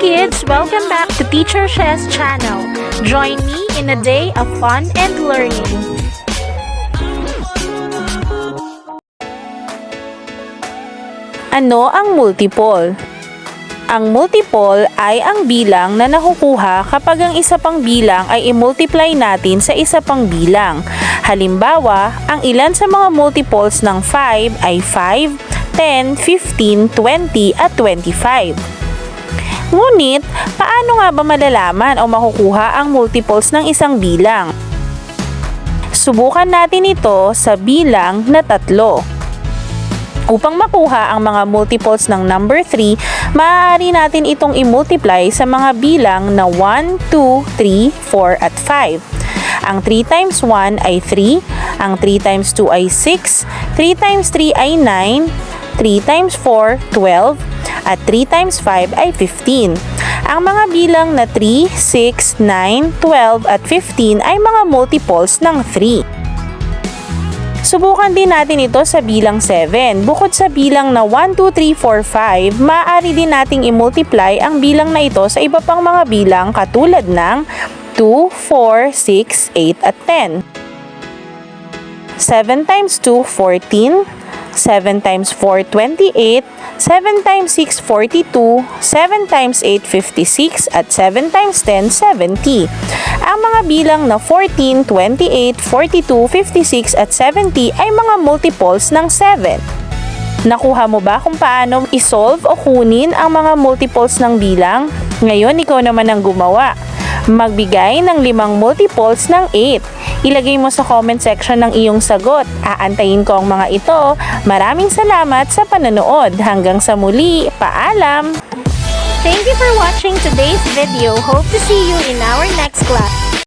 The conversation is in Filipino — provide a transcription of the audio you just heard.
kids! Welcome back to Teacher Shess channel. Join me in a day of fun and learning. Ano ang multiple? Ang multiple ay ang bilang na nakukuha kapag ang isa pang bilang ay i-multiply natin sa isa pang bilang. Halimbawa, ang ilan sa mga multiples ng 5 ay 5, 10, 15, 20 at 25. Ngunit, paano nga ba malalaman o makukuha ang multiples ng isang bilang? Subukan natin ito sa bilang na tatlo. Upang makuha ang mga multiples ng number 3, maaari natin itong i-multiply sa mga bilang na 1, 2, 3, 4 at 5. Ang 3 times 1 ay 3, ang 3 times 2 ay 6, 3 times 3 ay 9, 3 times 4, 12, at 3 times 5 ay 15. Ang mga bilang na 3, 6, 9, 12 at 15 ay mga multiples ng 3. Subukan din natin ito sa bilang 7. Bukod sa bilang na 1, 2, 3, 4, 5, maaari din nating i-multiply ang bilang na ito sa iba pang mga bilang katulad ng 2, 4, 6, 8 at 10. 7 times 2, 14. 7 times 4, 28. 7 times 6, 42. 7 times 8, 56. At 7 times 10, 70. Ang mga bilang na 14, 28, 42, 56 at 70 ay mga multiples ng 7. Nakuha mo ba kung paano isolve o kunin ang mga multiples ng bilang? Ngayon, ikaw naman ang gumawa. Magbigay ng limang multiples ng 8. Ilagay mo sa comment section ng iyong sagot. Aantayin ko ang mga ito. Maraming salamat sa panonood. Hanggang sa muli, paalam! Thank you for watching today's video. Hope to see you in our next class.